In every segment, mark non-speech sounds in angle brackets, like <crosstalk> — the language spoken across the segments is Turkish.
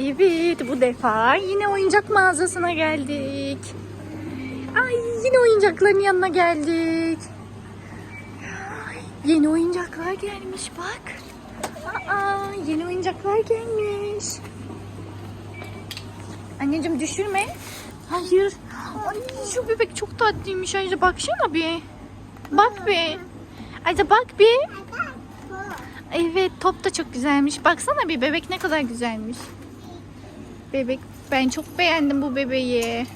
Evet bu defa yine oyuncak mağazasına geldik. Ay yine oyuncakların yanına geldik. Ay, yeni oyuncaklar gelmiş bak. Aa, yeni oyuncaklar gelmiş. Anneciğim düşürme. Hayır. Ay şu bebek çok tatlıymış. Ayrıca baksana bir. Bak bir. Ayrıca bak bir. Evet top da çok güzelmiş. Baksana bir bebek ne kadar güzelmiş. Bebek ben çok beğendim bu bebeği.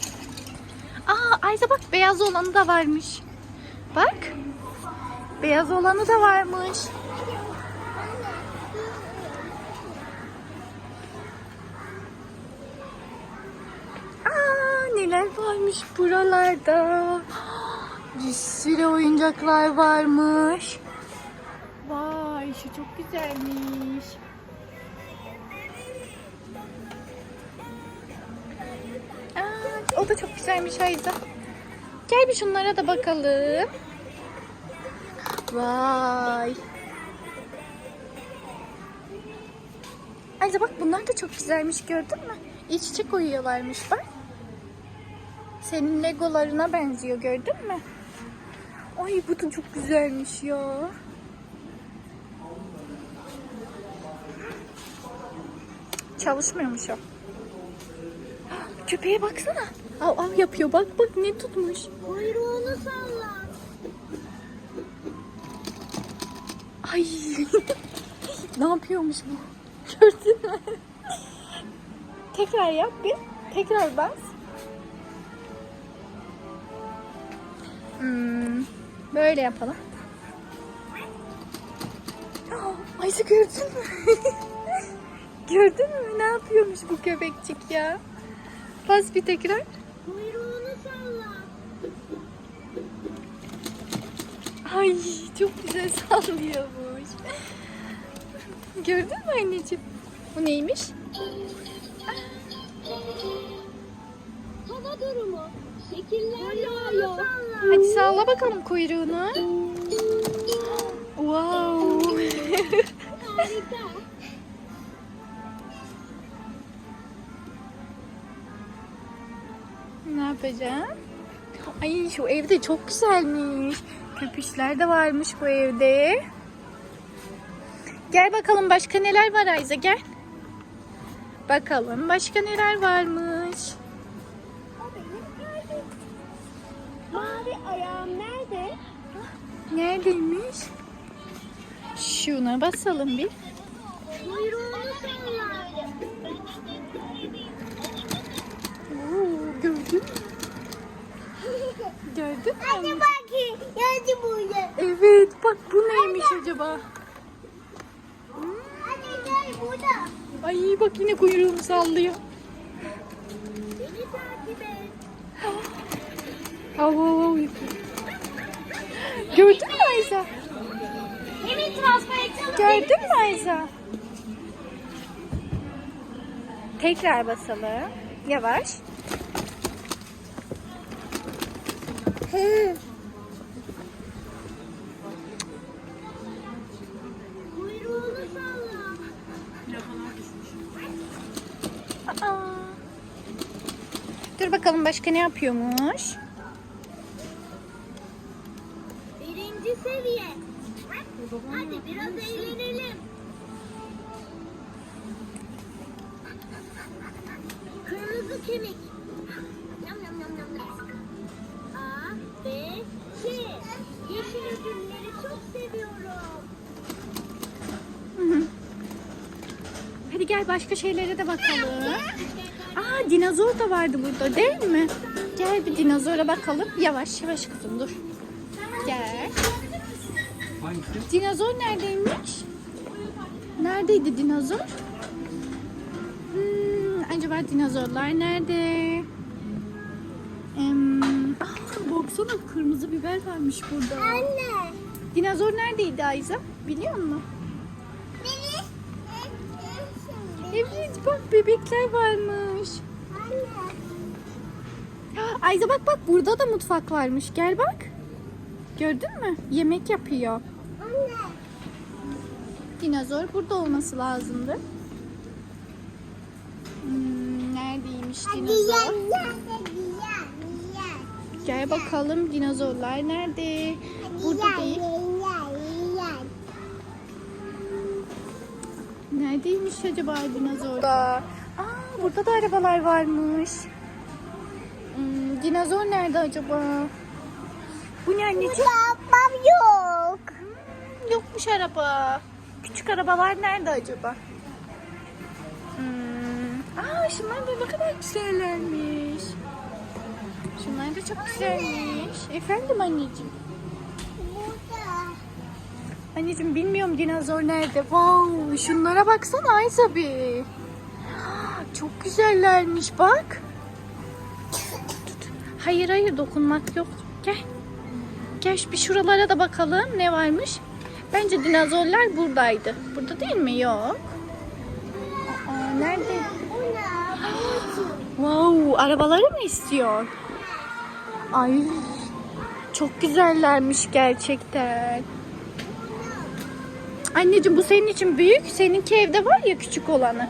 Aa Ayza bak beyaz olanı da varmış. Bak. Beyaz olanı da varmış. Aa neler varmış buralarda. <gasps> Bir sürü oyuncaklar varmış. Vay şu çok güzelmiş. O da çok güzelmiş Ayza. Gel bir şunlara da bakalım. Vay. Ayza bak bunlar da çok güzelmiş gördün mü? İç içe koyuyorlarmış bak. Senin legolarına benziyor gördün mü? Ay bu da çok güzelmiş ya. Çalışmıyormuş o. <gasps> Köpeğe baksana. Av av yapıyor. Bak bak ne tutmuş. Kuyruğunu salla. Ay. <laughs> ne yapıyormuş bu? Gördün mü? Tekrar yap bir. Tekrar bas. Hmm, böyle yapalım. Ayşe gördün mü? <laughs> gördün mü? Ne yapıyormuş bu köpekçik ya? Bas bir tekrar. Kuyruğunu salla. Ay çok güzel sallıyormuş. Gördün mü anneciğim? Bu neymiş? Hava durumu. Şekiller yağıyor. Hadi salla bakalım kuyruğunu. Wow. Harika. <laughs> yapacağım? Ay şu evde çok güzelmiş. Köpüşler de varmış bu evde. Gel bakalım başka neler var Ayza gel. Bakalım başka neler varmış. Mavi ayağım nerede? Neredeymiş? Şuna basalım bir. Oo, gördün mü? Gördün mü? Hadi bakayım. Hadi burada. Evet bak bu neymiş acaba? Hadi gel burada. Ay bak yine kuyruğunu sallıyor. Beni takip et. Av av av yapıyor. Gördün mü Ayza? Emin transfer. Gördün mü Ayza? Tekrar basalım. Yavaş. Kuyruğunu salla. Aa. Dur bakalım başka ne yapıyormuş? Seviyorum. Hadi gel başka şeylere de bakalım. Aa dinozor da vardı burada değil mi? Gel bir dinozora bakalım. Yavaş yavaş kızım dur. Gel. Hangisi? Dinozor neredeymiş? Neredeydi dinozor? Hmm, acaba dinozorlar nerede? Hmm, ah, baksana kırmızı biber varmış burada. Anne. Dinozor neredeydi Ayza? Biliyor musun? Evet bak bebekler varmış. Anne. Ayza bak bak burada da mutfak varmış. Gel bak. Gördün mü? Yemek yapıyor. Anne. Dinozor burada olması lazımdı. Dinozor. hadi yan yan. Gel bakalım dinozorlar nerede? Burada değil. Neredeymiş acaba dinozorlar? Aa burada da arabalar varmış. Hmm, dinozor nerede acaba? Bu ne anneciğim? Babam yok. Hmm, Yokmuş araba. Küçük arabalar nerede acaba? Hmm. Aa şunlar da ne kadar güzellermiş. Şunlar da çok güzelmiş. Efendim anneciğim. Anneciğim bilmiyorum dinozor nerede. Wow, şunlara baksana Ayza bir. Çok güzellermiş bak. Hayır hayır dokunmak yok. Gel. Gel bir şuralara da bakalım ne varmış. Bence dinozorlar buradaydı. Burada değil mi? Yok. Aa, nerede? Wow, arabaları mı istiyor? Ay, çok güzellermiş gerçekten. Anneciğim bu senin için büyük. Seninki evde var ya küçük olanı.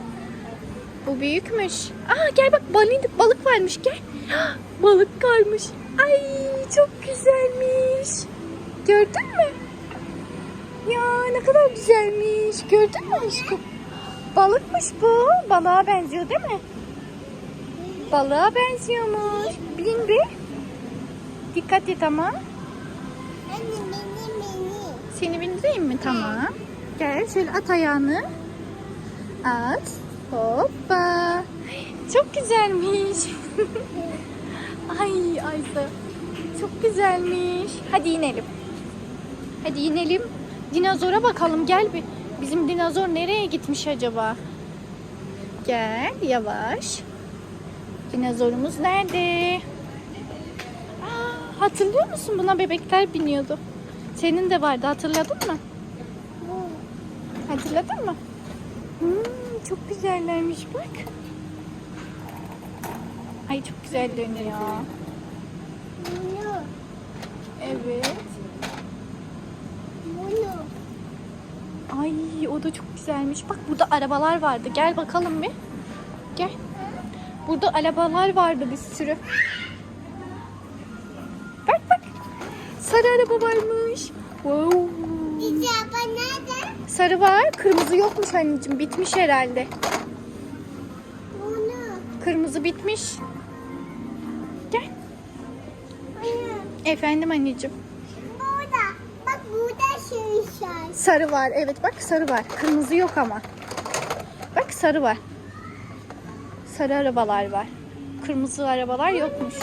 Bu büyükmüş. Aa gel bak balık, balık varmış gel. Ah, Balık varmış. Ay çok güzelmiş. Gördün mü? Ya ne kadar güzelmiş. Gördün mü aşkım? Balıkmış bu. Balığa benziyor değil mi? Balığa benziyormuş. Bin bir. Dikkat et ama. Anne beni beni. Seni bindireyim mi? Tamam. Gel şöyle at ayağını. At. Hoppa. Çok güzelmiş. <laughs> Ay Ayza. Çok güzelmiş. Hadi inelim. Hadi inelim. Dinozora bakalım. Gel bir. Bizim dinozor nereye gitmiş acaba? Gel yavaş. Dinozorumuz nerede? Aa, hatırlıyor musun? Buna bebekler biniyordu. Senin de vardı hatırladın mı? Hatırladın mı? Hmm, çok güzellermiş bak. Ay çok güzel dönüyor. Evet. Ay o da çok güzelmiş. Bak burada arabalar vardı. Gel bakalım bir. Gel. Burada arabalar vardı bir sürü. Bak bak. Sarı araba varmış. Wow. Abla nerede? Sarı var. Kırmızı yokmuş anneciğim. Bitmiş herhalde. Bunu. Kırmızı bitmiş. Gel. Anne. Efendim anneciğim. Burada. Bak burada şey şey. Sarı var. Evet bak sarı var. Kırmızı yok ama. Bak sarı var. Sarı arabalar var. Kırmızı arabalar yokmuş.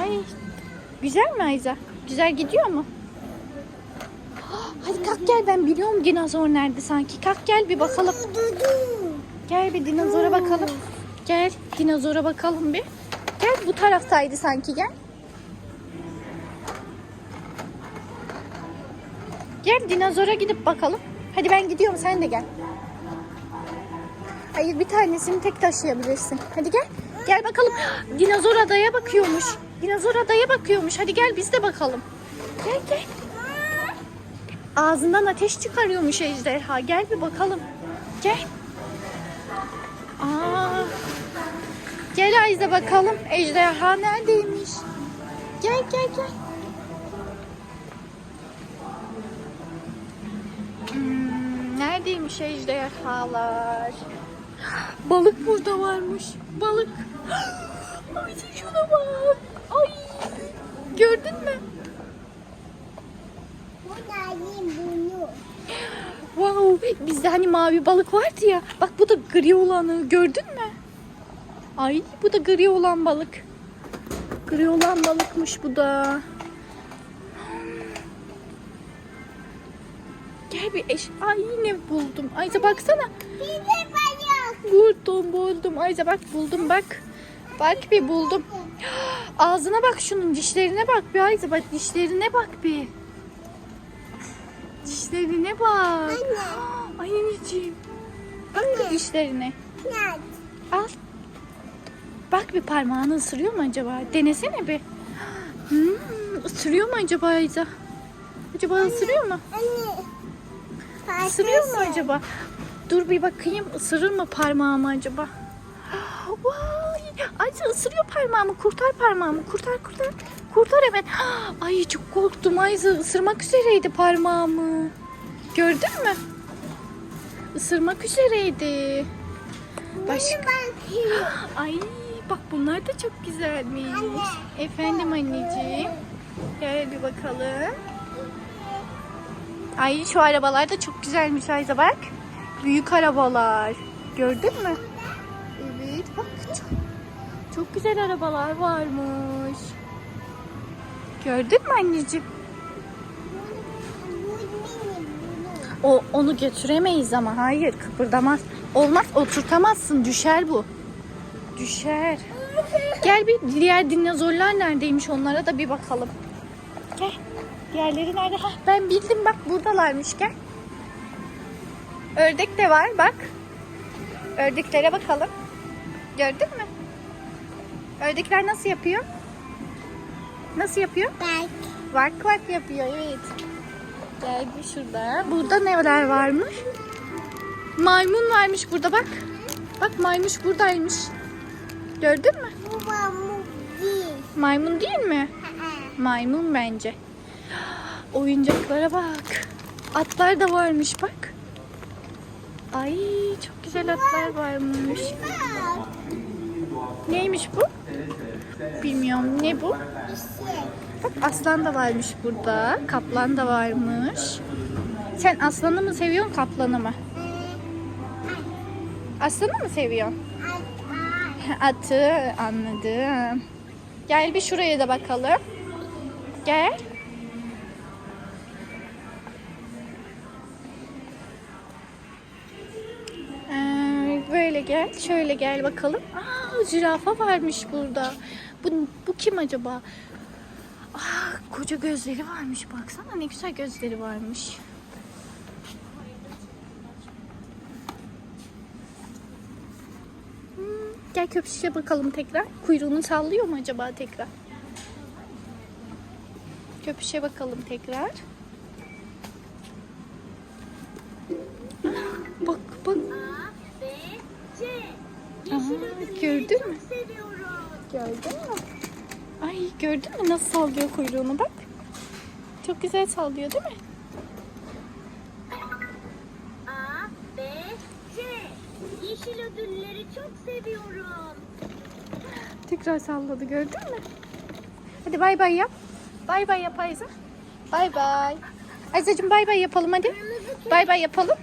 Ay. Güzel mi Ayza? Güzel gidiyor mu? Hadi kalk gel ben biliyorum dinozor nerede sanki. Kalk gel bir bakalım. Gel bir dinozora bakalım. Gel dinozora bakalım bir. Gel bu taraftaydı sanki gel. Gel dinozora gidip bakalım. Hadi ben gidiyorum sen de gel. Hayır bir tanesini tek taşıyabilirsin. Hadi gel. Gel bakalım. <gasps> Dinozor adaya bakıyormuş. Dinozor adaya bakıyormuş. Hadi gel biz de bakalım. Gel gel. Ağzından ateş çıkarıyormuş ejderha. Gel bir bakalım. Gel. Aa. Gel Ayza bakalım. Ejderha neredeymiş? Gel gel gel. Hmm, neredeymiş ejderhalar? Balık burada varmış. Balık. <gasps> Ay şuna bak. Ay. Gördün mü? Bu da yiyeyim bunu. Wow, bizde hani mavi balık vardı ya. Bak bu da gri olanı gördün mü? Ay bu da gri olan balık. Gri olan balıkmış bu da. Gel bir eş. Ay yine buldum. Ayza baksana. Buldum buldum. Ayza bak buldum bak. Bak bir buldum. Ağzına bak şunun dişlerine bak bir Ayza bak dişlerine bak bir. Dişlerine bak. Anne. <gasps> Ay anneciğim. Bak bir dişlerine. Nerede? Al. Bak bir parmağını ısırıyor mu acaba? Denesene bir. <gasps> Hmm, ısırıyor mu acaba Ayza? Acaba ısırıyor mu? Anne. Isırıyor mu acaba? Dur bir bakayım ısırır mı parmağımı acaba? <gasps> Vay. Ayça ısırıyor parmağımı. Kurtar parmağımı. Kurtar kurtar. Kurtar hemen. Ay çok korktum Ayza. ısırmak üzereydi parmağımı. Gördün mü? Isırmak üzereydi. Başka. <gasps> Ay bak bunlar da çok güzelmiş. Efendim anneciğim. Gel bir bakalım. Ay şu arabalar da çok güzelmiş Ayza bak. Büyük arabalar. Gördün mü? Evet bak çok, çok güzel arabalar varmış. Gördün mü anneciğim? O onu götüremeyiz ama hayır kıpırdamaz. Olmaz oturtamazsın düşer bu. Düşer. Gel bir diğer dinozorlar neredeymiş onlara da bir bakalım. Gel. Diğerleri nerede? Hah, ben bildim bak buradalarmış gel. Ördek de var bak. Ördeklere bakalım. Gördün mü? Ördekler nasıl yapıyor? Nasıl yapıyor? Bak. Vark vark yapıyor evet. Gel bir şurada. Burada neler varmış? Maymun varmış burada bak. Bak maymuş buradaymış. Gördün mü? Bu pamuk değil. Maymun değil mi? Maymun bence. Oyuncaklara bak. Atlar da varmış bak. Ay çok güzel atlar varmış. Neymiş bu? Bilmiyorum ne bu? Aslan da varmış burada. Kaplan da varmış. Sen aslanı mı seviyorsun kaplanı mı? Aslanı mı seviyorsun? Atı anladım. Gel bir şuraya da bakalım. Gel. Ee, böyle gel. Şöyle gel bakalım. Aa, zürafa varmış burada. Bu, bu kim acaba? Koca gözleri varmış. Baksana ne güzel gözleri varmış. Hmm, gel köpüşe bakalım tekrar. Kuyruğunu sallıyor mu acaba tekrar? Köpüşe bakalım tekrar. Bak bak. Aha, gördün mü? Gördün mü? Ay gördün mü nasıl sallıyor kuyruğunu bak. Çok güzel sallıyor değil mi? A, B, C. Yeşil ödülleri çok seviyorum. Tekrar salladı gördün mü? Hadi bay bay yap. Bay bay yap Ayza. Bay bay. Ayzacığım bay bay yapalım hadi. Bay bay yapalım.